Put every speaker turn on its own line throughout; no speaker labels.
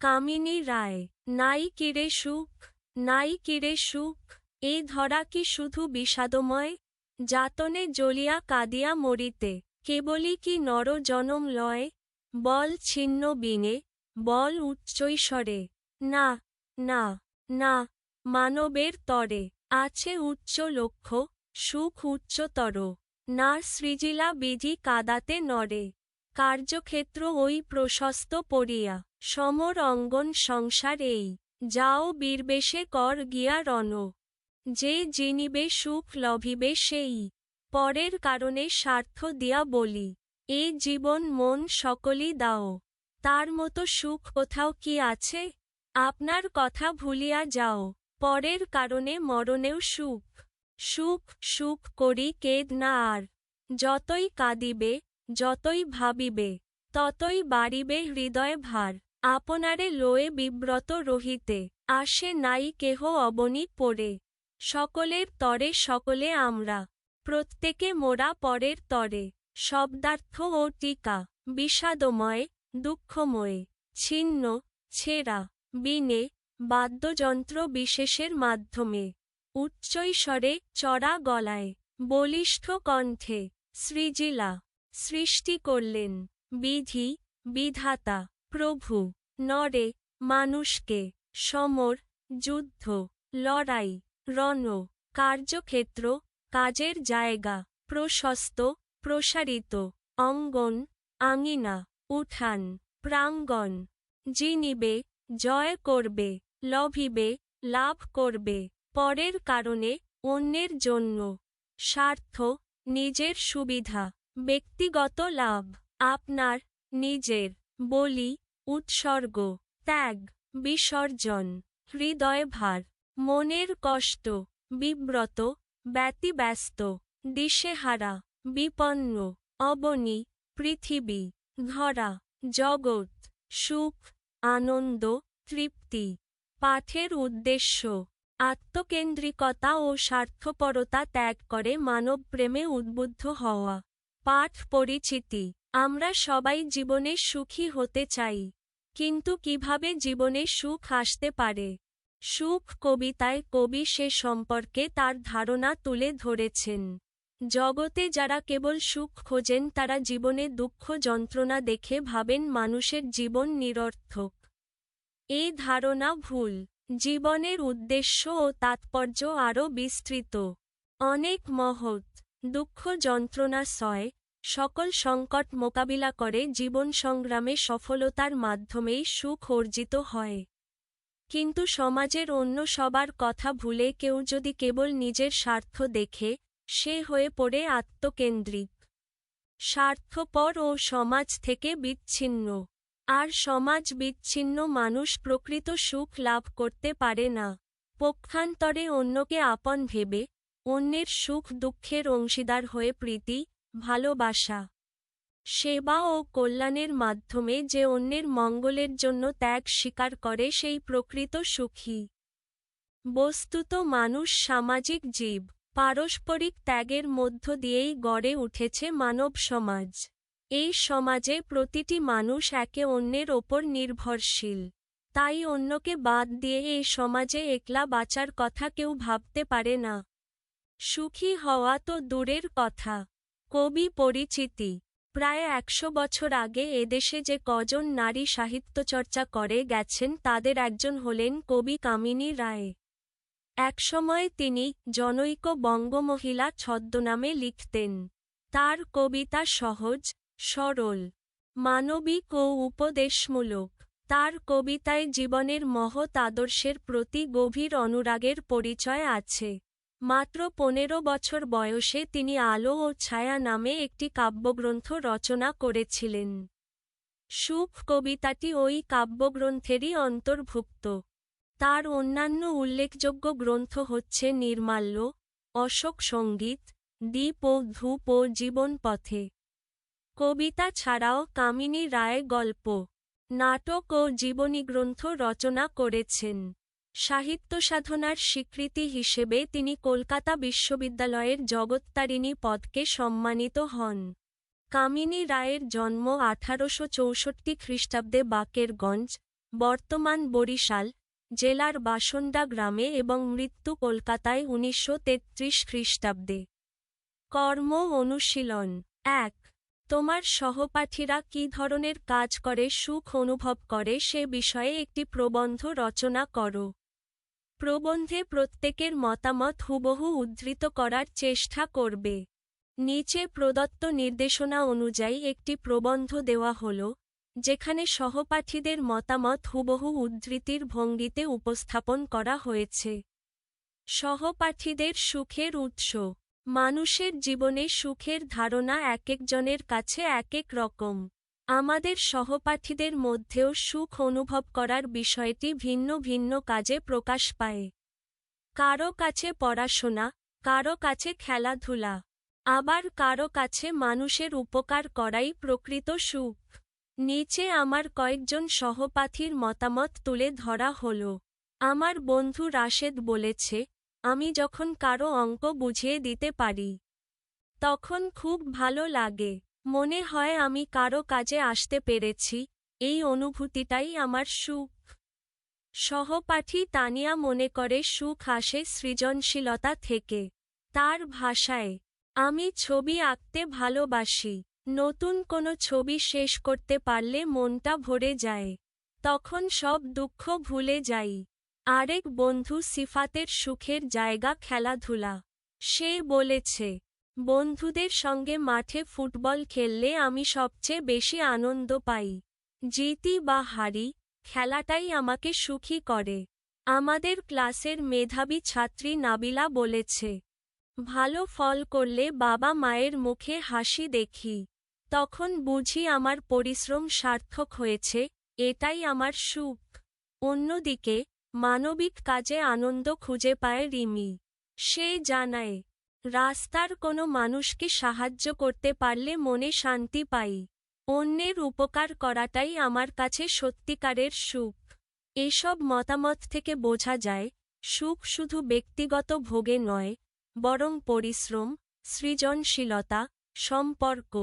কামিনী রায়, নাই কিরে সুখ, নাই কিরে সুখ, এ ধরা কি শুধু বিষাদময়? যাতনে জ্বলিয়া কাঁদিয়া মরিতে কেবলই কি নর জনম লয়? বল ছিন্ন বিনে, বল উচ্চৈস্বরে, না না না, মানবের তরে, আছে উচ্চ লক্ষ্য, সুখ উচ্চতর, না সৃজিলা বিধি কাদাতে নরে কার্যক্ষেত্র ওই প্রশস্ত পড়িয়া, সমর অঙ্গন সংসার এই, যাও বীরবেশে কর গিয়া রণ। যে জিনিবে সুখ লভিবে সেই, পরের কারণে স্বার্থ দিয়া বলি, এ জীবন মন সকলই দাও। তার মতো সুখ কোথাও কি আছে? আপনার কথা ভুলিয়া যাও, পরের কারণে মরণেও সুখ। সুখ সুখ করি কেদ না আর, যতই কাঁদিবে যতই ভাবিবে, ততই বাড়িবে হৃদয় ভার। আপনারে লয়ে বিব্রত রহিতে, আসে নাই কেহ অবনী পড়ে সকলের তরে সকলে আমরা, প্রত্যেকে মোরা পরের তরে। শব্দার্থ ও টিকা, বিষাদময়, দুঃখময়, ছিন্ন, ছেঁড়া, বিনে, বাদ্যযন্ত্র বিশেষের মাধ্যমে। উচ্চৈস্বরে চড়া গলায়, বলিষ্ঠ কণ্ঠে, সৃজিলা। সৃষ্টি করলেন। বিধি, বিধাতা, প্রভু, নরে, মানুষকে, সমর, যুদ্ধ, লড়াই, রণ, কার্যক্ষেত্র, কাজের জায়গা, প্রশস্ত, প্রসারিত, অঙ্গন, আঙিনা, উঠান প্রাঙ্গণ জিনিবে, জয় করবে, লভিবে, লাভ করবে, পরের কারণে অন্যের জন্য। স্বার্থ, নিজের সুবিধা। ব্যক্তিগত লাভ, আপনার নিজের বলি, উৎসর্গ, ত্যাগ, বিসর্জন হৃদয় ভার মনের কষ্ট, বিব্রত, ব্যতিব্যস্ত, দিশেহারা, বিপন্ন, অবনী, পৃথিবী, ধরা, জগৎ, সুখ, আনন্দ, তৃপ্তি, পাঠের উদ্দেশ্য, আত্মকেন্দ্রিকতা ও স্বার্থপরতা ত্যাগ করে মানবপ্রেমে উদ্বুদ্ধ হওয়া। পাঠ পরিচিতি। আমরা সবাই জীবনে সুখী হতে চাই। কিন্তু কীভাবে জীবনে সুখ আসতে পারে? সুখ কবিতায় কবি সে সম্পর্কে তার ধারণা তুলে ধরেছেন। জগতে যারা কেবল সুখ খোঁজেন, তারা জীবনে দুঃখ যন্ত্রণা দেখে ভাবেন মানুষের জীবন নিরর্থক। এই ধারণা ভুল। জীবনের উদ্দেশ্য ও তাৎপর্য আরও বিস্তৃত। অনেক মহৎ। দুঃখ যন্ত্রণা সয়, সকল সংকট মোকাবিলা করে জীবন সংগ্রামে সফলতার মাধ্যমেই সুখ অর্জিত হয়। কিন্তু সমাজের অন্য সবার কথা ভুলে কেউ যদি কেবল নিজের স্বার্থ দেখে, সে হয়ে পড়ে আত্মকেন্দ্রিক। স্বার্থপর ও সমাজ থেকে বিচ্ছিন্ন। আর সমাজ বিচ্ছিন্ন মানুষ প্রকৃত সুখ লাভ করতে পারে না। পক্ষান্তরে অন্যকে আপন ভেবে অন্যের সুখ দুঃখের অংশীদার হয়ে প্রীতি, ভালোবাসা, সেবা ও কল্যাণের মাধ্যমে যে অন্যের মঙ্গলের জন্য ত্যাগ স্বীকার করে সেই প্রকৃত সুখী। বস্তুত মানুষ সামাজিক জীব, পারস্পরিক ত্যাগের মধ্য দিয়েই গড়ে উঠেছে মানব সমাজ। এই সমাজে প্রতিটি মানুষ একে অন্যের ওপর নির্ভরশীল। তাই অন্যকে বাদ দিয়ে এই সমাজে একলা বাঁচার কথা কেউ ভাবতে পারে না। সুখী হওয়া তো দূরের কথা। কবি পরিচিতি। প্রায় একশো বছর আগে এদেশে যে কজন নারী সাহিত্যচর্চা করে গেছেন তাদের একজন হলেন কবি কামিনী রায়। একসময় তিনি জনৈক বঙ্গমহিলা ছদ্মনামে লিখতেন, তার কবিতা সহজ, সরল, মানবিক ও উপদেশমূলক। তার কবিতায় জীবনের মহৎ আদর্শের প্রতি গভীর অনুরাগের পরিচয় আছে। মাত্র পনেরো বছর বয়সে তিনি আলো ও ছায়া নামে একটি কাব্যগ্রন্থ রচনা করেছিলেন। সুখ কবিতাটি ওই কাব্যগ্রন্থেরই অন্তর্ভুক্ত। তার অন্যান্য উল্লেখযোগ্য গ্রন্থ হচ্ছে নির্মাল্য, অশোক সংগীত, দ্বীপ ও ধূপ ও জীবন পথে কবিতা ছাড়াও কামিনী রায় গল্প, নাটক ও জীবনী গ্রন্থ রচনা করেছেন। সাহিত্য সাধনার স্বীকৃতি হিসেবে তিনি কলকাতা বিশ্ববিদ্যালয়ের জগত্তারিণী পদকে সম্মানিত হন। কামিনী রায়ের জন্ম আঠারোশো চৌষট্টি খ্রিস্টাব্দে বাকেরগঞ্জ, বর্তমান বরিশাল, জেলার বাসন্ডা গ্রামে এবং মৃত্যু কলকাতায় উনিশশো তেত্রিশ খ্রিস্টাব্দে। কর্ম অনুশীলন। এক, তোমার সহপাঠীরা কী ধরনের কাজ করে, সুখ অনুভব করে, সে বিষয়ে একটি প্রবন্ধ রচনা করো। প্রবন্ধে প্রত্যেকের মতামত হুবহু উদ্ধৃত করার চেষ্টা করবে। নিচে প্রদত্ত নির্দেশনা অনুযায়ী একটি প্রবন্ধ দেওয়া হল, যেখানে সহপাঠীদের মতামত হুবহু উদ্ধৃতির ভঙ্গিতে উপস্থাপন করা হয়েছে। সহপাঠীদের সুখের উৎস। মানুষের জীবনে সুখের ধারণা একেকজনের কাছে একেক রকম। আমাদের সহপাঠীদের মধ্যেও সুখ অনুভব করার বিষয়টি ভিন্ন ভিন্ন কাজে প্রকাশ পায়। কারও কাছে পড়াশোনা, কারও কাছে খেলাধুলা, আবার কারও কাছে মানুষের উপকার করাই প্রকৃত সুখ। নিচে আমার কয়েকজন সহপাঠীর মতামত তুলে ধরা হল। আমার বন্ধু রাশেদ বলেছে, আমি যখন কারও অঙ্ক বুঝিয়ে দিতে পারি, তখন খুব ভালো লাগে। মনে হয় আমি কারও কাজে আসতে পেরেছি, এই অনুভূতিটাই আমার সুখ। সহপাঠী তানিয়া মনে করে সুখ আসে সৃজনশীলতা থেকে। তার ভাষায়, আমি ছবি আঁকতে ভালোবাসি, নতুন কোনো ছবি শেষ করতে পারলে মনটা ভরে যায়। তখন সব দুঃখ ভুলে যাই। আরেক বন্ধু সিফাতের সুখের জায়গা খেলাধুলা। সে বলেছে বন্ধুদের সঙ্গে মাঠে ফুটবল খেললে আমি সবচেয়ে বেশি আনন্দ পাই। জিতি বা হারি, খেলাটাই আমাকে সুখী করে। আমাদের ক্লাসের মেধাবী ছাত্রী নাবিলা বলেছে, ভালো ফল করলে বাবা মায়ের মুখে হাসি দেখি। তখন বুঝি আমার পরিশ্রম সার্থক হয়েছে, এটাই আমার সুখ। অন্যদিকে, মানবিক কাজে আনন্দ খুঁজে পায় রিমি। সে জানায় রাস্তার কোনো মানুষকে সাহায্য করতে পারলে মনে শান্তি পাই। অন্যের উপকার করাটাই আমার কাছে সত্যিকারের সুখ। এসব মতামত থেকে বোঝা যায়, সুখ শুধু ব্যক্তিগত ভোগে নয়, বরং পরিশ্রম, সৃজনশীলতা, সম্পর্ক।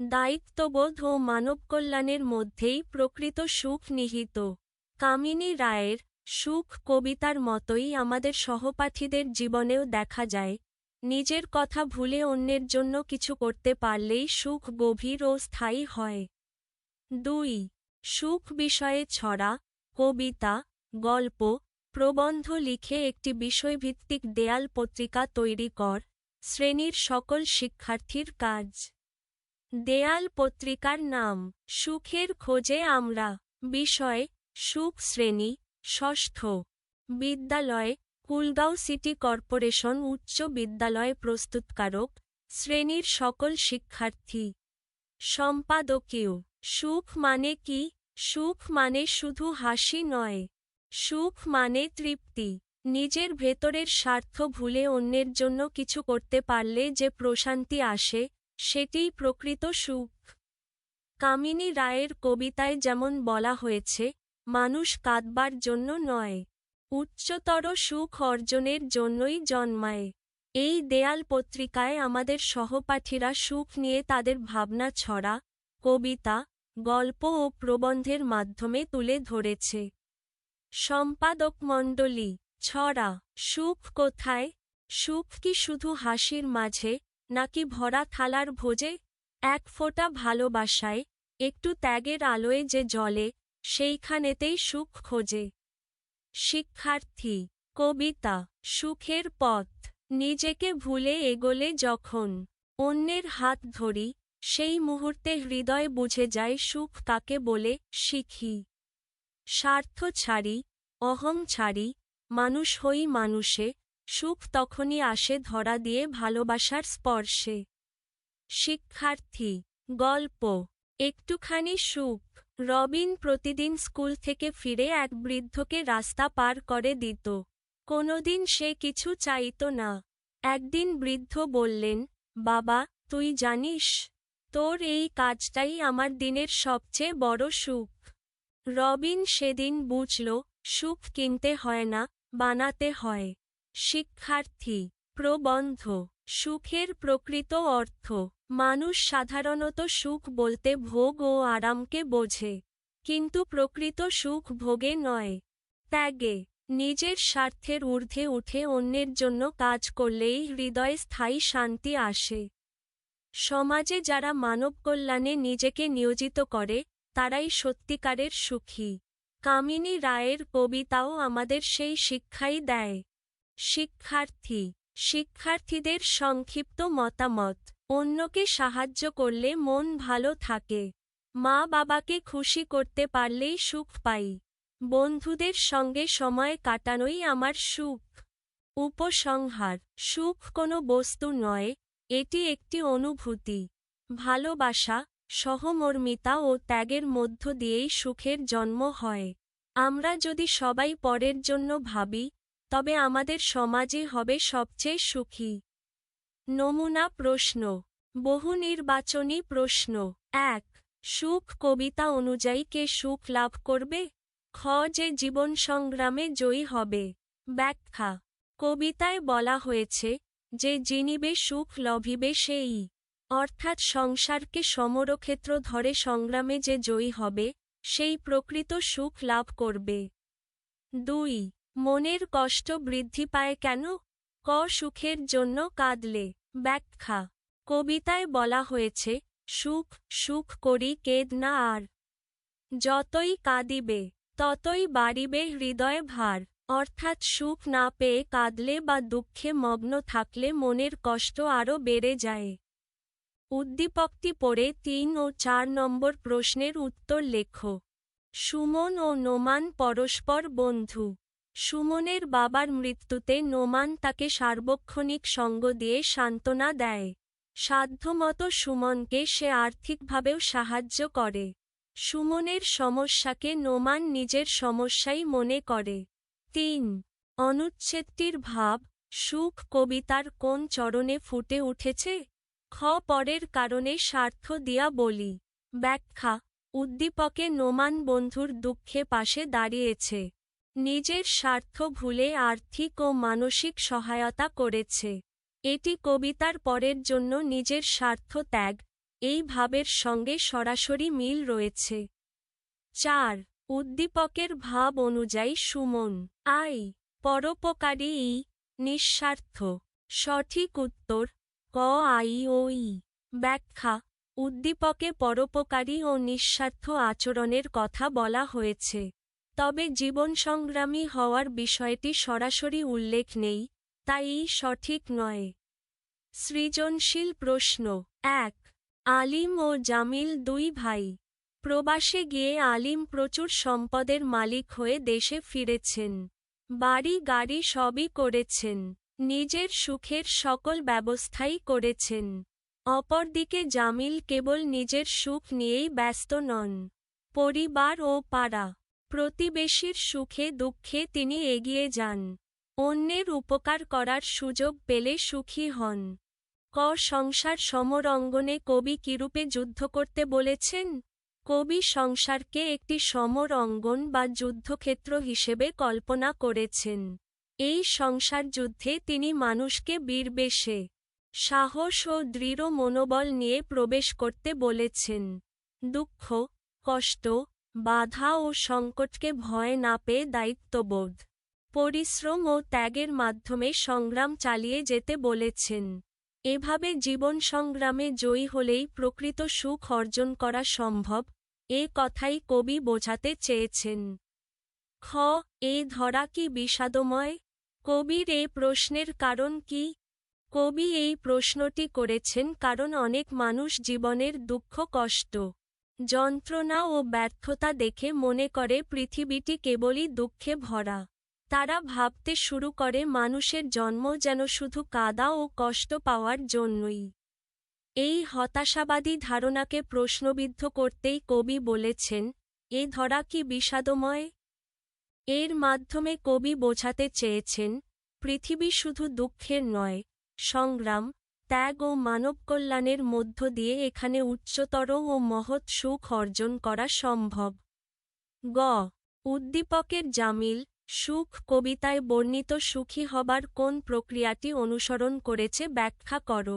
দায়িত্ববোধ ও মানবকল্যাণের মধ্যেই প্রকৃত সুখ নিহিত। কামিনী রায়ের সুখ কবিতার মতোই আমাদের সহপাঠীদের জীবনেও দেখা যায় নিজের কথা ভুলে অন্যের জন্য কিছু করতে পারলেই সুখ গভীর ও স্থায়ী হয়। দুই, সুখ বিষয়ে ছড়া, কবিতা, গল্প, প্রবন্ধ লিখে একটি বিষয়ভিত্তিক দেয়াল পত্রিকা তৈরি কর, শ্রেণির সকল শিক্ষার্থীর কাজ। দেয়াল পত্রিকার নাম, সুখের খোঁজে আমরা, বিষয়, সুখ শ্রেণি, ষষ্ঠ, বিদ্যালয় কুলগাঁও সিটি কর্পোরেশন উচ্চ বিদ্যালয় প্রস্তুতকারক শ্রেণির সকল শিক্ষার্থী। সম্পাদকীয়, সুখ মানে কি? সুখ মানে শুধু হাসি নয়। সুখ মানে তৃপ্তি। নিজের ভেতরের স্বার্থ ভুলে অন্যের জন্য কিছু করতে পারলে যে প্রশান্তি আসে, সেটিই প্রকৃত সুখ। কামিনী রায়ের কবিতায় যেমন বলা হয়েছে, মানুষ কাঁদবার জন্য নয়। উচ্চতর সুখ অর্জনের জন্যই জন্মায়। এই দেয়াল পত্রিকায় আমাদের সহপাঠীরা সুখ নিয়ে তাদের ভাবনা ছড়া, কবিতা, গল্প ও প্রবন্ধের মাধ্যমে তুলে ধরেছে। সম্পাদক মণ্ডলী, ছড়া, সুখ কোথায়? সুখ কি শুধু হাসির মাঝে, নাকি ভরা থালার ভোজে? এক ফোঁটা ভালোবাসায়, একটু ত্যাগের আলোয় যে জলে সেইখানেতেই সুখ খোঁজে। শিক্ষার্থী, কবিতা, সুখের পথ। নিজেকে ভুলে এগোলে যখন অন্যের হাত ধরি, সেই মুহূর্তে হৃদয় বুঝে যায় সুখ কাকে বলে শিখি। স্বার্থ ছাড়ি, অহং ছাড়ি, মানুষ হই মানুষে, সুখ তখনই আসে ধরা দিয়ে ভালোবাসার স্পর্শে। শিক্ষার্থী, গল্প, একটুখানি সুখ। রবিন প্রতিদিন স্কুল থেকে ফিরে এক বৃদ্ধকে রাস্তা পার করে দিত। কোনোদিন সে কিছু চাইত না। একদিন বৃদ্ধ বললেন, বাবা, তুই জানিস, তোর এই কাজটাই আমার দিনের সবচেয়ে বড় সুখ। রবিন সেদিন বুঝল, সুখ কিনতে হয় না, বানাতে হয়। শিক্ষার্থী, প্রবন্ধ সুখের প্রকৃত অর্থ। মানুষ সাধারণত সুখ বলতে ভোগ ও আরামকে বোঝে। কিন্তু প্রকৃত সুখ ভোগে নয়। ত্যাগে। নিজের স্বার্থের ঊর্ধ্বে উঠে অন্যের জন্য কাজ করলেই হৃদয়ে স্থায়ী শান্তি আসে। সমাজে যারা মানব কল্যাণে নিজেকে নিয়োজিত করে, তারাই সত্যিকারের সুখী। কামিনী রায়ের কবিতাও আমাদের সেই শিক্ষাই দেয়। শিক্ষার্থী শিক্ষার্থীদের সংক্ষিপ্ত মতামত। অন্যকে সাহায্য করলে মন ভালো থাকে। মা বাবাকে খুশি করতে পারলেই সুখ পাই। বন্ধুদের সঙ্গে সময় কাটানোই আমার সুখ। উপসংহার। সুখ কোনো বস্তু নয়, এটি একটি অনুভূতি। ভালোবাসা, সহমর্মিতা ও ত্যাগের মধ্য দিয়েই সুখের জন্ম হয়। আমরা যদি সবাই পরের জন্য ভাবি তবে আমাদের সমাজে হবে সবচেয়ে সুখী। নমুনা প্রশ্ন। বহু নির্বাচনী প্রশ্ন। এক, সুখ কবিতা অনুযায়ী কে সুখ লাভ করবে? খ, যে জীবন সংগ্রামে জয়ী হবে। ব্যাখ্যা। কবিতায় বলা হয়েছে, যে জিনিবে সুখ লভিবে সেই। অর্থাৎ সংসারকে সমরক্ষেত্র ধরে সংগ্রামে যে জয়ী হবে, সেই প্রকৃত সুখ লাভ করবে। দুই মনের কষ্ট বৃদ্ধি পায় কেন? ক সুখের জন্য কাঁদলে। ব্যাখ্যা। কবিতায় বলা হয়েছে, সুখ সুখ করি কেদ না আর। যতই কাঁদিবে, ততই বাড়িবে হৃদয় ভার। অর্থাৎ সুখ না পেয়ে কাঁদলে বা দুঃখে মগ্ন থাকলে মনের কষ্ট আরও বেড়ে যায়। উদ্দীপকটি পড়ে তিন ও চার নম্বর প্রশ্নের উত্তর লেখো। সুমন ও নোমান পরস্পর বন্ধু। সুমনের বাবার মৃত্যুতে নোমান তাকে সার্বক্ষণিক সঙ্গ দিয়ে সান্ত্বনা দেয়। সাধ্যমতো সুমনকে সে আর্থিকভাবেও সাহায্য করে। সুমনের সমস্যাকে নোমান নিজের সমস্যাই মনে করে। তিন, অনুচ্ছেদটির ভাব, সুখ কবিতার কোন চরণে ফুটে উঠেছে? খ, পরের কারণে স্বার্থ দিয়া বলি। ব্যাখ্যা, উদ্দীপকে নোমান বন্ধুর দুঃখে পাশে দাঁড়িয়েছে। নিজের স্বার্থ ভুলে আর্থিক ও মানসিক সহায়তা করেছে। এটি কবিতার পরের জন্য নিজের স্বার্থ ত্যাগ, এই ভাবের সঙ্গে সরাসরি মিল রয়েছে। চার, উদ্দীপকের ভাব অনুযায়ী সুমন। আই, পরোপকারী ই, নিঃস্বার্থ। সঠিক উত্তর, ক, আই, ও, ই। ব্যাখ্যা, উদ্দীপকে পরোপকারী ও নিঃস্বার্থ আচরণের কথা বলা হয়েছে। তবে জীবন সংগ্রামী হওয়ার বিষয়টি সরাসরি উল্লেখ নেই, তাই সঠিক নয়। সৃজনশীল প্রশ্ন, এক, আলিম ও জামিল দুই ভাই। প্রবাসে গিয়ে আলিম প্রচুর সম্পদের মালিক হয়ে দেশে ফিরেছেন। বাড়ি গাড়ি সবই করেছেন। নিজের সুখের সকল ব্যবস্থাই করেছেন। অপরদিকে জামিল কেবল নিজের সুখ নিয়েই ব্যস্ত নন। পরিবার ও পাড়া। প্রতিবেশীর সুখে দুঃখে তিনি এগিয়ে যান। অন্যের উপকার করার সুযোগ পেলে সুখী হন। ক সংসার সমরঙ্গনে কবি কিরূপে যুদ্ধ করতে বলেছেন? কবি সংসারকে একটি সমর অঙ্গন বা যুদ্ধক্ষেত্র হিসেবে কল্পনা করেছেন। এই সংসার যুদ্ধে তিনি মানুষকে বীরবেশে সাহস ও দৃঢ় মনোবল নিয়ে প্রবেশ করতে বলেছেন। দুঃখ, কষ্ট বাধা ও সংকটকে ভয় না পেয়ে দায়িত্ববোধ। পরিশ্রম ও ত্যাগের মাধ্যমে সংগ্রাম চালিয়ে যেতে বলেছেন। এভাবে জীবন সংগ্রামে জয়ী হলেই প্রকৃত সুখ অর্জন করা সম্ভব, এ কথাই কবি বোঝাতে চেয়েছেন। খ, এ ধরা কি বিষাদময়? কবির এই প্রশ্নের কারণ কি? কবি এই প্রশ্নটি করেছেন কারণ অনেক মানুষ জীবনের দুঃখ, কষ্ট যন্ত্রণা ও ব্যর্থতা দেখে মনে করে পৃথিবীটি কেবলই দুঃখে ভরা। তারা ভাবতে শুরু করে মানুষের জন্ম যেন শুধু কাদা ও কষ্ট পাওয়ার জন্যই। এই হতাশাবাদী ধারণাকে প্রশ্নবিদ্ধ করতেই কবি বলেছেন, এ ধরা কি বিষাদময়? এর মাধ্যমে কবি বোঝাতে চেয়েছেন, পৃথিবী শুধু দুঃখের নয়, সংগ্রাম ত্যাগ ও মানবকল্যাণের মধ্য দিয়ে এখানে উচ্চতর ও মহৎ সুখ অর্জন করা সম্ভব। গ। উদ্দীপকের জামিল, সুখ কবিতায় বর্ণিত সুখী হবার কোন প্রক্রিয়াটি অনুসরণ করেছে ব্যাখ্যা কর।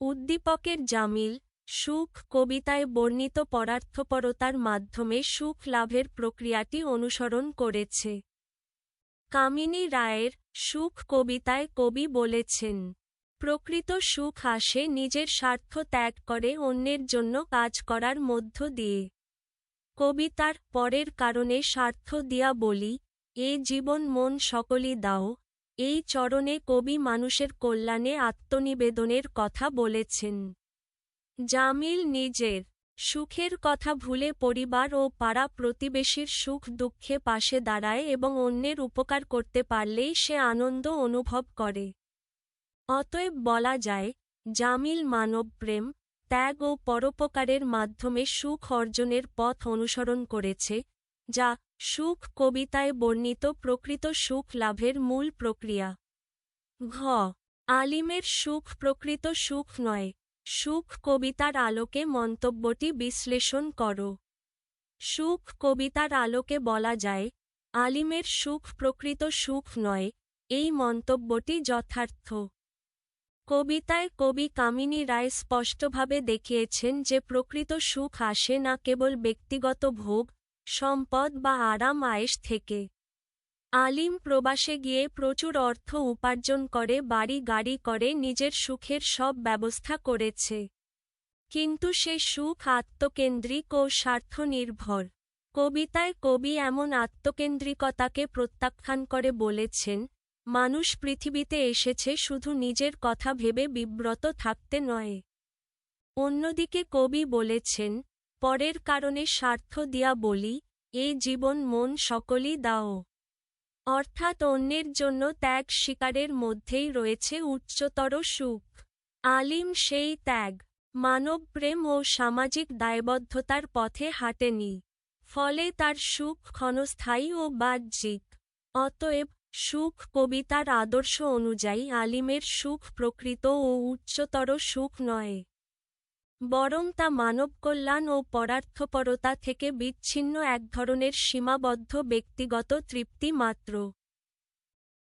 উদ্দীপকের জামিল, সুখ কবিতায় বর্ণিত পরার্থপরতার মাধ্যমে সুখ লাভের প্রক্রিয়াটি অনুসরণ করেছে। কামিনী রায়ের সুখ কবিতায় কবি বলেছেন প্রকৃত সুখ আসে নিজের স্বার্থ ত্যাগ করে অন্যের জন্য কাজ করার মধ্য দিয়ে। কবিতার পরের কারণে স্বার্থ দিয়া বলি, এ জীবন মন সকলই দাও। এই চরণে কবি মানুষের কল্যাণে আত্মনিবেদনের কথা বলেছেন। জামিল নিজের সুখের কথা ভুলে পরিবার ও পাড়া প্রতিবেশীর সুখ দুঃখে পাশে দাঁড়ায় এবং অন্যের উপকার করতে পারলেই সে আনন্দ অনুভব করে। অতএব বলা যায়, জামিল মানবপ্রেম ত্যাগ ও পরোপকারের মাধ্যমে সুখ অর্জনের পথ অনুসরণ করেছে, যা সুখ কবিতায় বর্ণিত প্রকৃত সুখ লাভের মূল প্রক্রিয়া। ঘ. আলিমের সুখ প্রকৃত সুখ নয়, সুখ কবিতার আলোকে মন্তব্যটি বিশ্লেষণ কর। সুখ কবিতার আলোকে বলা যায়, আলিমের সুখ প্রকৃত সুখ নয়, এই মন্তব্যটি যথার্থ। কবিতায় কবি কামিনী রায় স্পষ্টভাবে দেখিয়েছেন যে প্রকৃত সুখ আসে না কেবল ব্যক্তিগত ভোগ, সম্পদ বা আরাম আয়েস থেকে। আলিম প্রবাসে গিয়ে প্রচুর অর্থ উপার্জন করে, বাড়ি গাড়ি করে, নিজের সুখের সব ব্যবস্থা করেছে। কিন্তু সে সুখ আত্মকেন্দ্রিক ও স্বার্থনির্ভর। কবিতায় কবি এমন আত্মকেন্দ্রিকতাকে প্রত্যাখ্যান করে বলেছেন মানুষ পৃথিবীতে এসেছে শুধু নিজের কথা ভেবে বিব্রত থাকতে নয়। অন্যদিকে কবি বলেছেন, পরের কারণে স্বার্থ দিয়া বলি এই জীবন মন সকলই দাও। অর্থাৎ অন্যের জন্য ত্যাগ শিকারের মধ্যেই রয়েছে উচ্চতর সুখ। আলিম সেই ত্যাগ মানবপ্রেম ও সামাজিক দায়বদ্ধতার পথে হাঁটেনি। ফলে তার সুখ ক্ষণস্থায়ী ও বাহ্যিক। অতএব সুখ কবিতার আদর্শ অনুযায়ী আলিমের সুখ প্রকৃত ও উচ্চতর সুখ নয়। বরং তা মানব কল্যাণ ও পরার্থপরতা থেকে বিচ্ছিন্ন এক ধরনের সীমাবদ্ধ ব্যক্তিগত তৃপ্তি মাত্র।